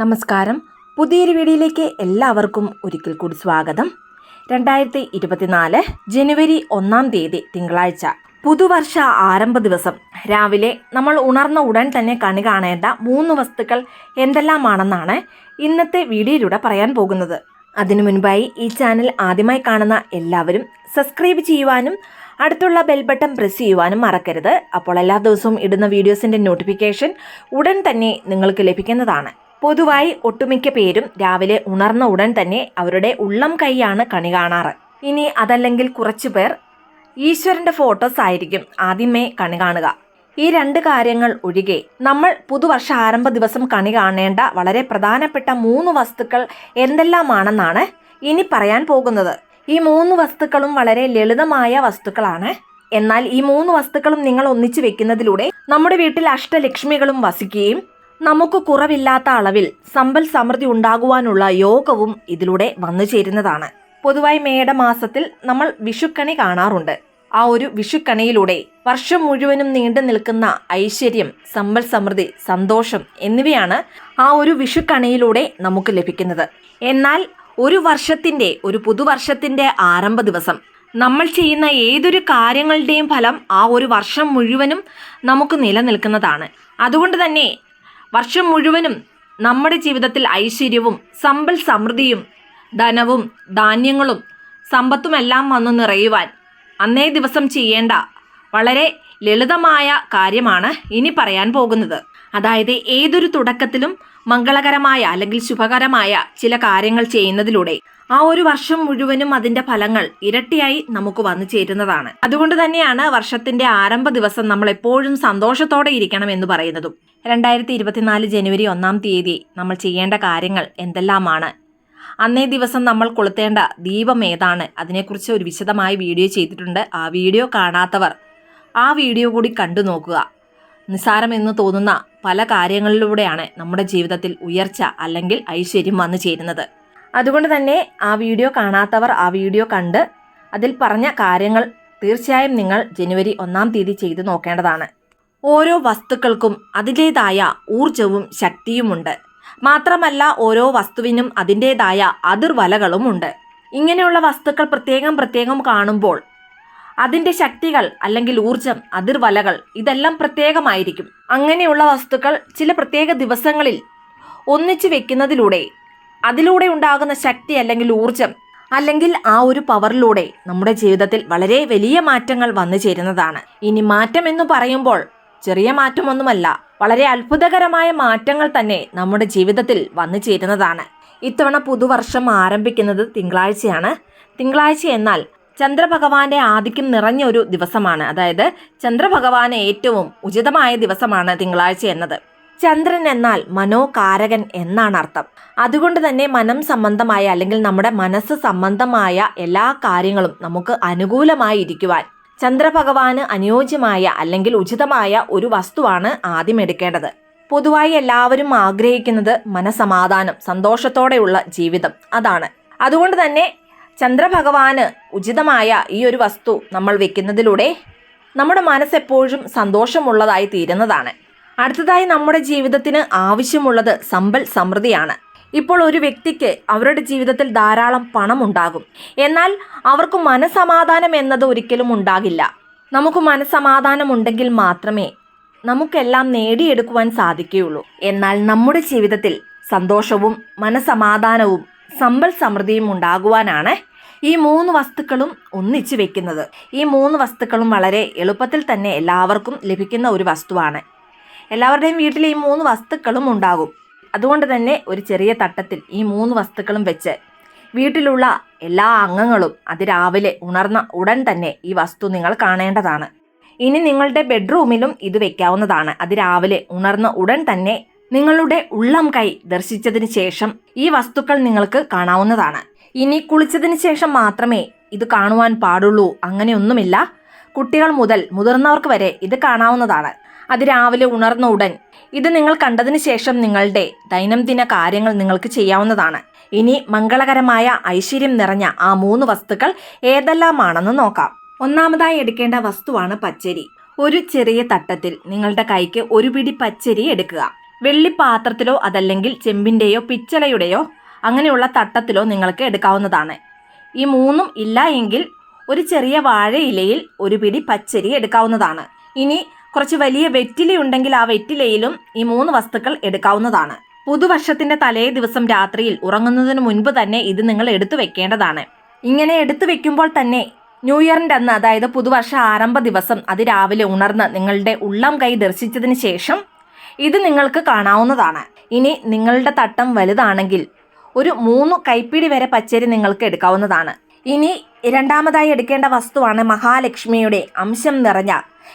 നമസ്കാരം. പുതിയൊരു വീഡിയോയിലേക്ക് എല്ലാവർക്കും ഒരിക്കൽ കൂടി സ്വാഗതം. രണ്ടായിരത്തി ഇരുപത്തിനാല് ജനുവരി ഒന്നാം തീയതി തിങ്കളാഴ്ച. പുതുവർഷ ആരംഭ ദിവസം. രാവിലെ നമ്മൾ ഉണർന്ന ഉടൻ തന്നെ കണി കാണേണ്ട മൂന്ന് വസ്തുക്കൾ എന്തെല്ലാമാണെന്നാണ് ഇന്നത്തെ വീഡിയോയിലൂടെ പറയാൻ പോകുന്നത്. അതിനു മുൻപായി ഈ ചാനൽ ആദ്യമായി കാണുന്ന എല്ലാവരും സബ്സ്ക്രൈബ് ചെയ്യുവാനും അടുത്തുള്ള ബെൽ ബട്ടൺ പ്രസ് ചെയ്യുവാനും മറക്കരുത്. അപ്പോൾ എല്ലാ ദിവസവും ഇടുന്ന വീഡിയോസിന്റെ നോട്ടിഫിക്കേഷൻ ഉടൻ തന്നെ നിങ്ങൾക്ക് ലഭിക്കുന്നതാണ്. പൊതുവായി ഒട്ടുമിക്ക പേരും രാവിലെ ഉണർന്ന ഉടൻ തന്നെ അവരുടെ ഉള്ളം കൈയാണ് കണി കാണാറ്. ഇനി അതല്ലെങ്കിൽ കുറച്ചു പേർ ഈശ്വരന്റെ ഫോട്ടോസ് ആയിരിക്കും ആദ്യമേ കണി കാണുക. ഈ രണ്ട് കാര്യങ്ങൾ ഒഴികെ നമ്മൾ പുതുവർഷ ആരംഭ ദിവസം കണി കാണേണ്ട വളരെ പ്രധാനപ്പെട്ട മൂന്ന് വസ്തുക്കൾ എന്തെല്ലാമാണെന്നാണ് ഇനി പറയാൻ പോകുന്നത്. ഈ മൂന്ന് വസ്തുക്കളും വളരെ ലളിതമായ വസ്തുക്കളാണ്. എന്നാൽ ഈ മൂന്ന് വസ്തുക്കളും നിങ്ങൾ ഒന്നിച്ചു വെക്കുന്നതിലൂടെ നമ്മുടെ വീട്ടിൽ അഷ്ടലക്ഷ്മികളും വസിക്കുകയും നമുക്ക് കുറവില്ലാത്ത അളവിൽ സമ്പൽ സമൃദ്ധി ഉണ്ടാകുവാനുള്ള യോഗവും ഇതിലൂടെ വന്നു ചേരുന്നതാണ്. പൊതുവായി മേടമാസത്തിൽ നമ്മൾ വിഷുക്കണി കാണാറുണ്ട്. ആ ഒരു വിഷുക്കണിയിലൂടെ വർഷം മുഴുവനും നീണ്ടു നിൽക്കുന്ന ഐശ്വര്യം സമ്പൽ സമൃദ്ധി സന്തോഷം എന്നിവയാണ് ആ ഒരു വിഷുക്കണിയിലൂടെ നമുക്ക് ലഭിക്കുന്നത്. എന്നാൽ ഒരു വർഷത്തിന്റെ ഒരു പുതുവർഷത്തിന്റെ ആരംഭ ദിവസം. നമ്മൾ ചെയ്യുന്ന ഏതൊരു കാര്യങ്ങളുടെയും ഫലം ആ ഒരു വർഷം മുഴുവനും നമുക്ക് നിലനിൽക്കുന്നതാണ്. അതുകൊണ്ട് തന്നെ വർഷം മുഴുവനും നമ്മുടെ ജീവിതത്തിൽ ഐശ്വര്യവും സമ്പൽ സമൃദ്ധിയും ധനവും ധാന്യങ്ങളും സമ്പത്തുമെല്ലാം വന്നു നിറയുവാൻ അന്നേ ദിവസം ചെയ്യേണ്ട വളരെ ലളിതമായ കാര്യമാണ് ഇനി പറയാൻ പോകുന്നത്. അതായത് ഏതൊരു തുടക്കത്തിലും മംഗളകരമായ അല്ലെങ്കിൽ ശുഭകരമായ ചില കാര്യങ്ങൾ ചെയ്യുന്നതിലൂടെ ആ ഒരു വർഷം മുഴുവനും അതിന്റെ ഫലങ്ങൾ ഇരട്ടിയായി നമുക്ക് വന്നു ചേരുന്നതാണ്. അതുകൊണ്ട് തന്നെയാണ് വർഷത്തിന്റെ ആരംഭ ദിവസം നമ്മൾ എപ്പോഴും സന്തോഷത്തോടെ ഇരിക്കണം എന്ന് പറയുന്നതും. രണ്ടായിരത്തി ഇരുപത്തിനാല് ജനുവരി ഒന്നാം തീയതി നമ്മൾ ചെയ്യേണ്ട കാര്യങ്ങൾ എന്തെല്ലാമാണ്? അന്നേ ദിവസം നമ്മൾ കൊളുത്തേണ്ട ദീപം ഏതാണ്? അതിനെക്കുറിച്ച് ഒരു വിശദമായ വീഡിയോ ചെയ്തിട്ടുണ്ട്. ആ വീഡിയോ കാണാത്തവർ ആ വീഡിയോ കൂടി കണ്ടു നോക്കുക. നിസ്സാരമെന്ന് തോന്നുന്ന പല കാര്യങ്ങളിലൂടെയാണ് നമ്മുടെ ജീവിതത്തിൽ ഉയർച്ച അല്ലെങ്കിൽ ഐശ്വര്യം വന്നു ചേരുന്നത്. അതുകൊണ്ട് തന്നെ ആ വീഡിയോ കാണാത്തവർ ആ വീഡിയോ കണ്ട് അതിൽ പറഞ്ഞ കാര്യങ്ങൾ തീർച്ചയായും നിങ്ങൾ ജനുവരി ഒന്നാം തീയതി ചെയ്തു നോക്കേണ്ടതാണ്. ഓരോ വസ്തുക്കൾക്കും അതിന്റേതായ ഊർജവും ശക്തിയുമുണ്ട്. മാത്രമല്ല ഓരോ വസ്തുവിനും അതിന്റേതായ അതിർവലകളുമുണ്ട്. ഇങ്ങനെയുള്ള വസ്തുക്കൾ പ്രത്യേകം പ്രത്യേകം കാണുമ്പോൾ അതിന്റെ ശക്തികൾ അല്ലെങ്കിൽ ഊർജം അതിർവലകൾ ഇതെല്ലാം പ്രത്യേകമായിരിക്കും. അങ്ങനെയുള്ള വസ്തുക്കൾ ചില പ്രത്യേക ദിവസങ്ങളിൽ ഒന്നിച്ചു വെക്കുന്നതിലൂടെ അതിലൂടെ ഉണ്ടാകുന്ന ശക്തി അല്ലെങ്കിൽ ഊർജം അല്ലെങ്കിൽ ആ ഒരു പവറിലൂടെ നമ്മുടെ ജീവിതത്തിൽ വളരെ വലിയ മാറ്റങ്ങൾ വന്നു ചേരുന്നതാണ്. ഇനി മാറ്റം എന്ന് പറയുമ്പോൾ ചെറിയ മാറ്റമൊന്നുമല്ല വളരെ അത്ഭുതകരമായ മാറ്റങ്ങൾ തന്നെ നമ്മുടെ ജീവിതത്തിൽ വന്നു ചേരുന്നതാണ്. ഇത്തവണ പുതുവർഷം ആരംഭിക്കുന്നത് തിങ്കളാഴ്ചയാണ്. തിങ്കളാഴ്ച എന്നാൽ ചന്ദ്രഭഗവാന്റെ ആധിക്യം നിറഞ്ഞ ഒരു ദിവസമാണ്. അതായത് ചന്ദ്രഭഗവാന് ഏറ്റവും ഉചിതമായ ദിവസമാണ് തിങ്കളാഴ്ച എന്നത്. ചന്ദ്രൻ എന്നാൽ മനോകാരകൻ എന്നാണ് അർത്ഥം. അതുകൊണ്ട് തന്നെ മനം സംബന്ധമായ അല്ലെങ്കിൽ നമ്മുടെ മനസ്സ് സംബന്ധമായ എല്ലാ കാര്യങ്ങളും നമുക്ക് അനുകൂലമായി ഇരിക്കുവാൻ ചന്ദ്രഭഗവാന് അനുയോജ്യമായ അല്ലെങ്കിൽ ഉചിതമായ ഒരു വസ്തുവാണ് ആദ്യം എടുക്കേണ്ടത്. പൊതുവായി എല്ലാവരും ആഗ്രഹിക്കുന്നത് മനസമാധാനം സന്തോഷത്തോടെയുള്ള ജീവിതം അതാണ്. അതുകൊണ്ട് തന്നെ ചന്ദ്രഭഗവാന് ഉചിതമായ ഈ ഒരു വസ്തു നമ്മൾ വെക്കുന്നതിലൂടെ നമ്മുടെ മനസ്സെപ്പോഴും സന്തോഷമുള്ളതായി തീരുന്നതാണ്. അടുത്തതായി നമ്മുടെ ജീവിതത്തിന് ആവശ്യമുള്ളത് സമ്പൽ സമൃദ്ധിയാണ്. ഇപ്പോൾ ഒരു വ്യക്തിക്ക് അവരുടെ ജീവിതത്തിൽ ധാരാളം പണം ഉണ്ടാകും എന്നാൽ അവർക്ക് മനസമാധാനം എന്നത് ഒരിക്കലും ഉണ്ടാകില്ല. നമുക്ക് മനസമാധാനം ഉണ്ടെങ്കിൽ മാത്രമേ നമുക്കെല്ലാം നേടിയെടുക്കുവാൻ സാധിക്കുകയുള്ളൂ. എന്നാൽ നമ്മുടെ ജീവിതത്തിൽ സന്തോഷവും മനസമാധാനവും സമ്പൽ സമൃദ്ധിയും ഉണ്ടാകുവാനാണ് ഈ മൂന്ന് വസ്തുക്കളും ഒന്നിച്ചു വെക്കുന്നത്. ഈ മൂന്ന് വസ്തുക്കളും വളരെ എളുപ്പത്തിൽ തന്നെ എല്ലാവർക്കും ലഭിക്കുന്ന ഒരു വസ്തുവാണ്. എല്ലാവരുടെയും വീട്ടിൽ ഈ മൂന്ന് വസ്തുക്കളും ഉണ്ടാകും. അതുകൊണ്ട് തന്നെ ഒരു ചെറിയ തട്ടത്തിൽ ഈ മൂന്ന് വസ്തുക്കളും വെച്ച് വീട്ടിലുള്ള എല്ലാ അംഗങ്ങളും അത് രാവിലെ ഉണർന്ന ഉടൻ തന്നെ ഈ വസ്തു നിങ്ങൾ കാണേണ്ടതാണ്. ഇനി നിങ്ങളുടെ ബെഡ്റൂമിലും ഇത് വെക്കാവുന്നതാണ്. അത് രാവിലെ ഉണർന്ന ഉടൻ തന്നെ നിങ്ങളുടെ ഉള്ളം കൈ ദർശിച്ചതിന് ശേഷം ഈ വസ്തുക്കൾ നിങ്ങൾക്ക് കാണാവുന്നതാണ്. ഇനി കുളിച്ചതിന് ശേഷം മാത്രമേ ഇത് കാണുവാൻ പാടുള്ളൂ. അങ്ങനെയൊന്നുമില്ല. കുട്ടികൾ മുതൽ മുതിർന്നവർക്ക് വരെ ഇത് കാണാവുന്നതാണ്. അത് രാവിലെ ഉണർന്ന ഉടൻ. ഇത് നിങ്ങൾ കണ്ടതിന് ശേഷം നിങ്ങളുടെ ദൈനംദിന കാര്യങ്ങൾ നിങ്ങൾക്ക് ചെയ്യാവുന്നതാണ്. ഇനി മംഗളകരമായ ഐശ്വര്യം നിറഞ്ഞ ആ മൂന്ന് വസ്തുക്കൾ ഏതെല്ലാമാണെന്ന് നോക്കാം. ഒന്നാമതായി എടുക്കേണ്ട വസ്തുവാണ് പച്ചരി. ഒരു ചെറിയ തട്ടത്തിൽ നിങ്ങളുടെ കൈക്ക് ഒരു പിടി പച്ചരി എടുക്കുക. വെള്ളിപ്പാത്രത്തിലോ അതല്ലെങ്കിൽ ചെമ്പിന്റെയോ പിച്ചളയുടെയോ അങ്ങനെയുള്ള തട്ടത്തിലോ നിങ്ങൾക്ക് എടുക്കാവുന്നതാണ്. ഈ മൂന്നും ഇല്ല എങ്കിൽ ഒരു ചെറിയ വാഴയിലയിൽ ഒരു പിടി പച്ചരി എടുക്കാവുന്നതാണ്. ഇനി കുറച്ച് വലിയ വെറ്റില ഉണ്ടെങ്കിൽ ആ വെറ്റിലയിലും ഈ മൂന്ന് വസ്തുക്കൾ എടുക്കാവുന്നതാണ്. പുതുവർഷത്തിന്റെ തലേ ദിവസം രാത്രിയിൽ ഉറങ്ങുന്നതിന് മുൻപ് തന്നെ ഇത് നിങ്ങൾ എടുത്തു വെക്കേണ്ടതാണ്. ഇങ്ങനെ എടുത്തു വെക്കുമ്പോൾ തന്നെ ന്യൂ ഇയറിന്റെ അന്ന് അതായത് പുതുവർഷ ആരംഭ ദിവസം അതിരാവിലെ ഉണർന്ന് നിങ്ങളുടെ ഉള്ളം കൈ ദർശിച്ചതിന് ശേഷം ഇത് നിങ്ങൾക്ക് കാണാവുന്നതാണ്. ഇനി നിങ്ങളുടെ തട്ടം വലുതാണെങ്കിൽ ഒരു മൂന്ന് കൈപ്പിടി വരെ പച്ചരി നിങ്ങൾക്ക് എടുക്കാവുന്നതാണ്. ഇനി രണ്ടാമതായി എടുക്കേണ്ട വസ്തുവാണ് മഹാലക്ഷ്മിയുടെ അംശം നിറഞ്ഞ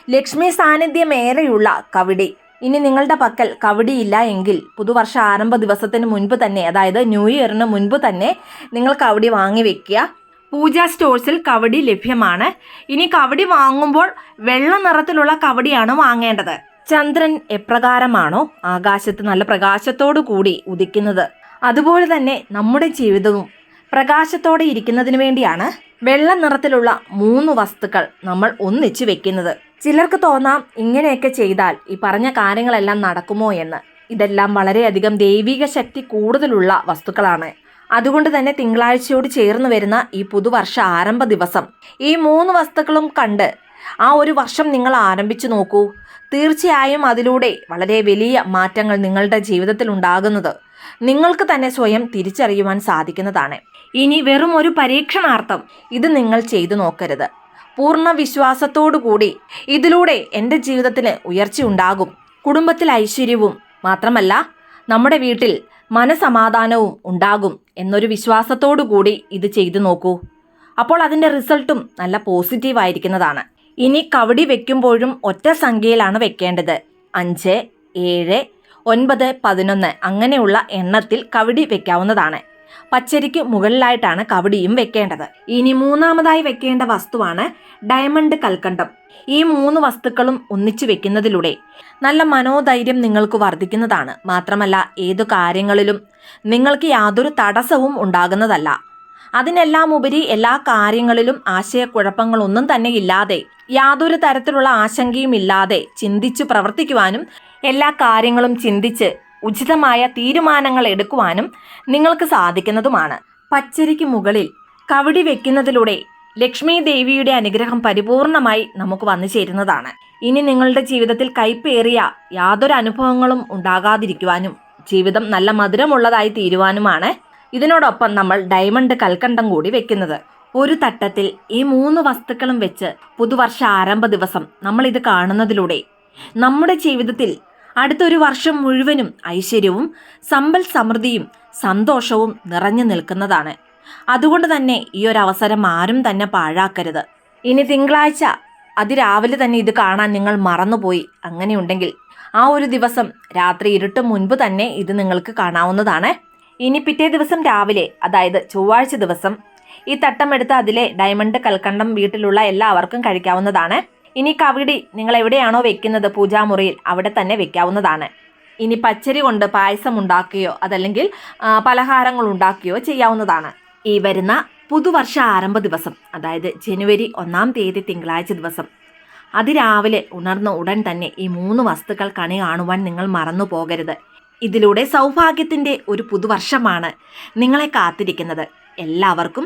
ലക്ഷ്മി സാന്നിധ്യമേറെയുള്ള കവിടി. ഇനി നിങ്ങളുടെ പക്കൽ കവടിയില്ല എങ്കിൽ പുതുവർഷ ആരംഭ ദിവസത്തിന് മുൻപ് തന്നെ അതായത് ന്യൂ ഇയറിന് മുൻപ് തന്നെ നിങ്ങൾ കവടി വാങ്ങി വെക്കുക. പൂജാ സ്റ്റോഴ്സിൽ കവടി ലഭ്യമാണ്. ഇനി കവടി വാങ്ങുമ്പോൾ വെള്ള നിറത്തിലുള്ള കവടിയാണ് വാങ്ങേണ്ടത്. ചന്ദ്രൻ എപ്രകാരമാണോ ആകാശത്ത് നല്ല പ്രകാശത്തോടു കൂടി ഉദിക്കുന്നത്? അതുപോലെ തന്നെ നമ്മുടെ ജീവിതവും പ്രകാശത്തോടെ ഇരിക്കുന്നതിന് വേണ്ടിയാണ് വെള്ള നിറത്തിലുള്ള മൂന്ന് വസ്തുക്കൾ നമ്മൾ ഒന്നിച്ച് വെക്കുന്നത്. ചിലർക്ക് തോന്നാം ഇങ്ങനെയൊക്കെ ചെയ്താൽ ഈ പറഞ്ഞ കാര്യങ്ങളെല്ലാം നടക്കുമോ എന്ന്. ഇതെല്ലാം വളരെയധികം ദൈവിക ശക്തി കൂടുതലുള്ള വസ്തുക്കളാണ്. അതുകൊണ്ട് തന്നെ തിങ്കളാഴ്ചയോട് ചേർന്ന് വരുന്ന ഈ പുതുവർഷ ആരംഭ ദിവസം. ഈ മൂന്ന് വസ്തുക്കളും കണ്ട് ആ ഒരു വർഷം നിങ്ങൾ ആരംഭിച്ചു നോക്കൂ. തീർച്ചയായും അതിലൂടെ വളരെ വലിയ മാറ്റങ്ങൾ നിങ്ങളുടെ ജീവിതത്തിൽ ഉണ്ടാകുന്നത്. നിങ്ങൾക്ക് തന്നെ സ്വയം തിരിച്ചറിയുവാൻ സാധിക്കുന്നതാണ്. ഇനി വെറും ഒരു പരീക്ഷണാർത്ഥം ഇത് നിങ്ങൾ ചെയ്തു നോക്കരുത്. പൂർണ വിശ്വാസത്തോടു കൂടി ഇതിലൂടെ എന്റെ ജീവിതത്തിന് ഉയർച്ചയുണ്ടാകും കുടുംബത്തിൽ ഐശ്വര്യവും മാത്രമല്ല നമ്മുടെ വീട്ടിൽ മനസമാധാനവും ഉണ്ടാകും എന്നൊരു വിശ്വാസത്തോടു കൂടി ഇത് ചെയ്തു നോക്കൂ. അപ്പോൾ അതിന്റെ റിസൾട്ടും നല്ല പോസിറ്റീവ് ആയിരിക്കുന്നതാണ്. ഇനി കവടി വെക്കുമ്പോഴും ഒറ്റ സംഖ്യയിലാണ് വെക്കേണ്ടത്. അഞ്ച് ഏഴ് ഒൻപത് പതിനൊന്ന് അങ്ങനെയുള്ള എണ്ണത്തിൽ കവടി വെക്കാവുന്നതാണ്. പച്ചരിക്ക് മുകളിലായിട്ടാണ് കവടിയും വെക്കേണ്ടത്. ഇനി മൂന്നാമതായി വെക്കേണ്ട വസ്തുവാണ് ഡയമണ്ട് കൽക്കണ്ടം. ഈ മൂന്ന് വസ്തുക്കളും ഒന്നിച്ചു വെക്കുന്നതിലൂടെ നല്ല മനോധൈര്യം നിങ്ങൾക്ക് വർദ്ധിക്കുന്നതാണ്. മാത്രമല്ല ഏതു കാര്യങ്ങളിലും നിങ്ങൾക്ക് യാതൊരു തടസ്സവും ഉണ്ടാകുന്നതല്ല. അതിനെല്ലാം ഉപരി എല്ലാ കാര്യങ്ങളിലും ആശയക്കുഴപ്പങ്ങളൊന്നും തന്നെ ഇല്ലാതെ യാതൊരു തരത്തിലുള്ള ആശങ്കയും ഇല്ലാതെ ചിന്തിച്ചു പ്രവർത്തിക്കുവാനും എല്ലാ കാര്യങ്ങളും ചിന്തിച്ച് ഉചിതമായ തീരുമാനങ്ങൾ എടുക്കുവാനും നിങ്ങൾക്ക് സാധിക്കുന്നതുമാണ്. പച്ചരിക്ക് മുകളിൽ കവടി വെക്കുന്നതിലൂടെ ലക്ഷ്മി ദേവിയുടെ അനുഗ്രഹം പരിപൂർണമായി നമുക്ക് വന്നു ചേരുന്നതാണ്. ഇനി നിങ്ങളുടെ ജീവിതത്തിൽ കൈപ്പേറിയ യാതൊരു അനുഭവങ്ങളും ഉണ്ടാകാതിരിക്കുവാനും ജീവിതം നല്ല മധുരമുള്ളതായി തീരുവാനുമാണ് ഇതിനോടൊപ്പം നമ്മൾ ഡയമണ്ട് കൽക്കണ്ടം കൂടി വെക്കുന്നത്. ഒരു തട്ടത്തിൽ ഈ മൂന്ന് വസ്തുക്കളും വെച്ച് പുതുവർഷ ആരംഭ ദിവസം നമ്മൾ ഇത് കാണുന്നതിലൂടെ നമ്മുടെ ജീവിതത്തിൽ അടുത്തൊരു വർഷം മുഴുവനും ഐശ്വര്യവും സമ്പൽ സമൃദ്ധിയും സന്തോഷവും നിറഞ്ഞു നിൽക്കുന്നതാണ്. അതുകൊണ്ട് തന്നെ ഈ ഒരു അവസരം ആരും തന്നെ പാഴാക്കരുത്. ഇനി തിങ്കളാഴ്ച അതിരാവിലെ തന്നെ ഇത് കാണാൻ നിങ്ങൾ മറന്നുപോയി. അങ്ങനെയുണ്ടെങ്കിൽ ആ ഒരു ദിവസം രാത്രി ഇരുട്ട് മുൻപ് തന്നെ ഇത് നിങ്ങൾക്ക് കാണാവുന്നതാണ്. ഇനി പിറ്റേ ദിവസം രാവിലെ അതായത് ചൊവ്വാഴ്ച ദിവസം ഈ തട്ടമെടുത്ത് അതിലെ ഡയമണ്ട് കൽക്കണ്ടം വീട്ടിലുള്ള എല്ലാവർക്കും കഴിക്കാവുന്നതാണ്. ഇനി കവിടി നിങ്ങൾ എവിടെയാണോ വെക്കുന്നത് പൂജാമുറിയിൽ അവിടെ തന്നെ വെക്കാവുന്നതാണ്. ഇനി പച്ചരി കൊണ്ട് പായസം ഉണ്ടാക്കുകയോ അതല്ലെങ്കിൽ പലഹാരങ്ങൾ ഉണ്ടാക്കുകയോ ചെയ്യാവുന്നതാണ്. ഈ വരുന്ന പുതുവർഷ ആരംഭ ദിവസം അതായത് ജനുവരി ഒന്നാം തീയതി തിങ്കളാഴ്ച ദിവസം. അതിരാവിലെ ഉണർന്ന ഉടൻ തന്നെ ഈ മൂന്ന് വസ്തുക്കൾ കണി കാണുവാൻ നിങ്ങൾ മറന്നു പോകരുത്. ഇതിലൂടെ സൗഭാഗ്യത്തിന്റെ ഒരു പുതുവർഷമാണ് നിങ്ങളെ കാത്തിരിക്കുന്നത്. എല്ലാവർക്കും